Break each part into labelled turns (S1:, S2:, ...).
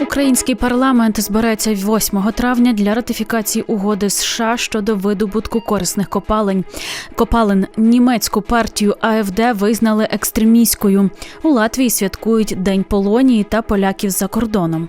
S1: Український парламент збереться 8 травня для ратифікації угоди США щодо видобутку корисних копалень. Копалин німецьку партію АФД визнали екстремістською. У Латвії святкують День Полонії та поляків за кордоном.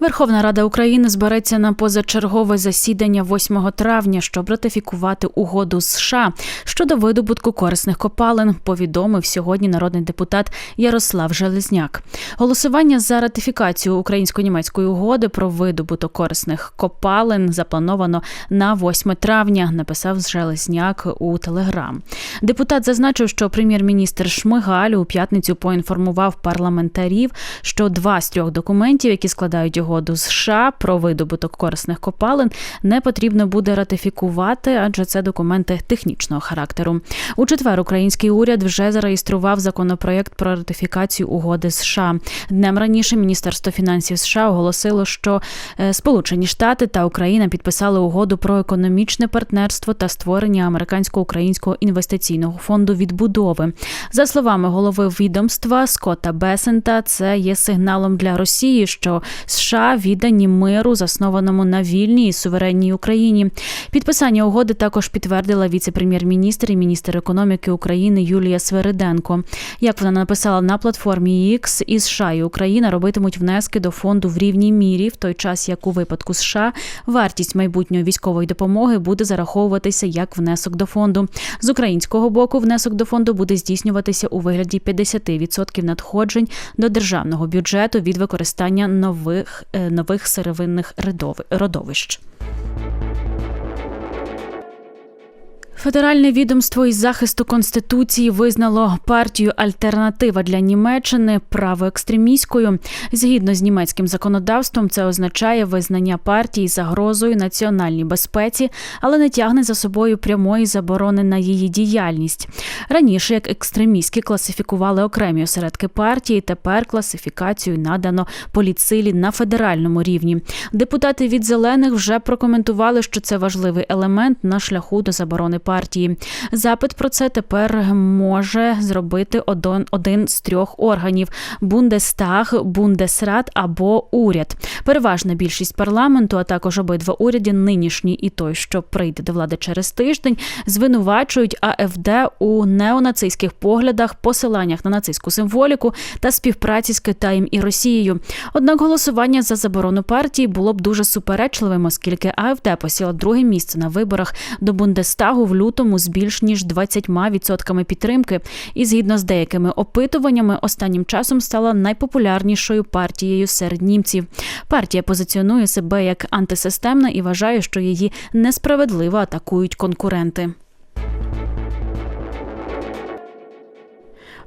S1: Верховна Рада України збереться на позачергове засідання 8 травня, щоб ратифікувати угоду з США щодо видобутку корисних копалин. Повідомив сьогодні народний депутат Ярослав Железняк. Голосування за ратифікацію українсько-німецької угоди про видобуток корисних копалин заплановано на 8 травня. Написав Железняк у телеграм. Депутат зазначив, що прем'єр-міністр Шмигаль у п'ятницю поінформував парламентарів, що два з трьох документів, які складають угоду США про видобуток корисних копалин, не потрібно буде ратифікувати, адже це документи технічного характеру. У четвер український уряд вже зареєстрував законопроект про ратифікацію угоди США. Днем раніше Міністерство фінансів США оголосило, що е, Сполучені Штати та Україна підписали угоду про економічне партнерство та створення американсько-українського інвестиційного фонду відбудови. За словами голови відомства Скотта Бесента, це є сигналом для Росії, що США віддані миру, заснованому на вільній і суверенній Україні. Підписання угоди також підтвердила віце-прем'єр-міністр і міністр економіки України Юлія Свериденко. Як вона написала на платформі X, і США і Україна робитимуть внески до фонду в рівній мірі, в той час як у випадку США вартість майбутньої військової допомоги буде зараховуватися як внесок до фонду. З українського боку внесок до фонду буде здійснюватися у вигляді 50% надходжень до державного бюджету від використання нових нових сировинних родовищ. Федеральне відомство із захисту конституції визнало партію Альтернатива для Німеччини правоекстремістською. Згідно з німецьким законодавством, це означає визнання партії загрозою національній безпеці, але не тягне за собою прямої заборони на її діяльність. Раніше як екстремістські класифікували окремі осередки партії. Тепер класифікацію надано поліцилі на федеральному рівні. Депутати від зелених вже прокоментували, що це важливий елемент на шляху до заборони партії. Запит про це тепер може зробити один, один з трьох органів: Бундестаг, Бундесрат або уряд. Переважна більшість парламенту, а також обидва уряди, нинішній і той, що прийде до влади через тиждень, звинувачують АФД у неонацистських поглядах, посиланнях на нацистську символіку та співпраці з Китаєм і Росією. Однак голосування за заборону партії було б дуже суперечливим, оскільки АФД посіла друге місце на виборах до Бундестагу в лютому з більш ніж 20% підтримки. І згідно з деякими опитуваннями, останнім часом стала найпопулярнішою партією серед німців. Партія позиціонує себе як антисистемна і вважає, що її несправедливо атакують конкуренти.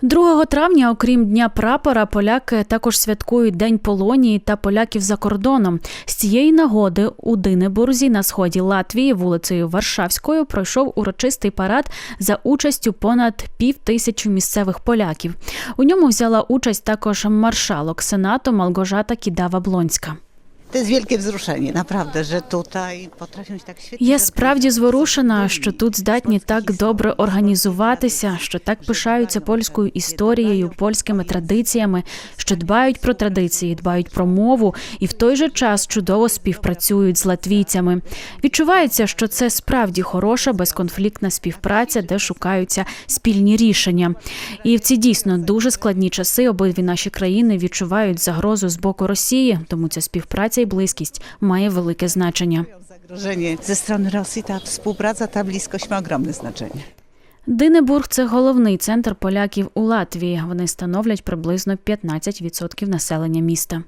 S1: 2 травня, окрім Дня прапора, поляки також святкують День Полонії та поляків за кордоном. З цієї нагоди у Динебурзі на сході Латвії вулицею Варшавською пройшов урочистий парад за участю понад пів тисячі місцевих поляків. У ньому взяла участь також маршалок Сенату Малгожата Кідава-Блонська.
S2: To jest wielkie wzruszenie, naprawdę, że tutaj potrafią się tak świetnie.
S1: Я справді зворушена, що тут здатні так добре організуватися, що так пишаються польською історією, польськими традиціями, що дбають про традиції, дбають про мову і в той же час чудово співпрацюють з латвійцями. Відчувається, що це справді хороша безконфліктна співпраця, де шукаються спільні рішення. І в ці дійсно дуже складні часи обидві наші країни відчувають загрозу з боку Росії, тому ця співпраця і близькість має велике значення.
S2: Загроження зі сторони Росії та співпраця та близькість має огромне значення.
S1: Динебург це головний центр поляків у Латвії. Вони становлять приблизно 15% населення міста.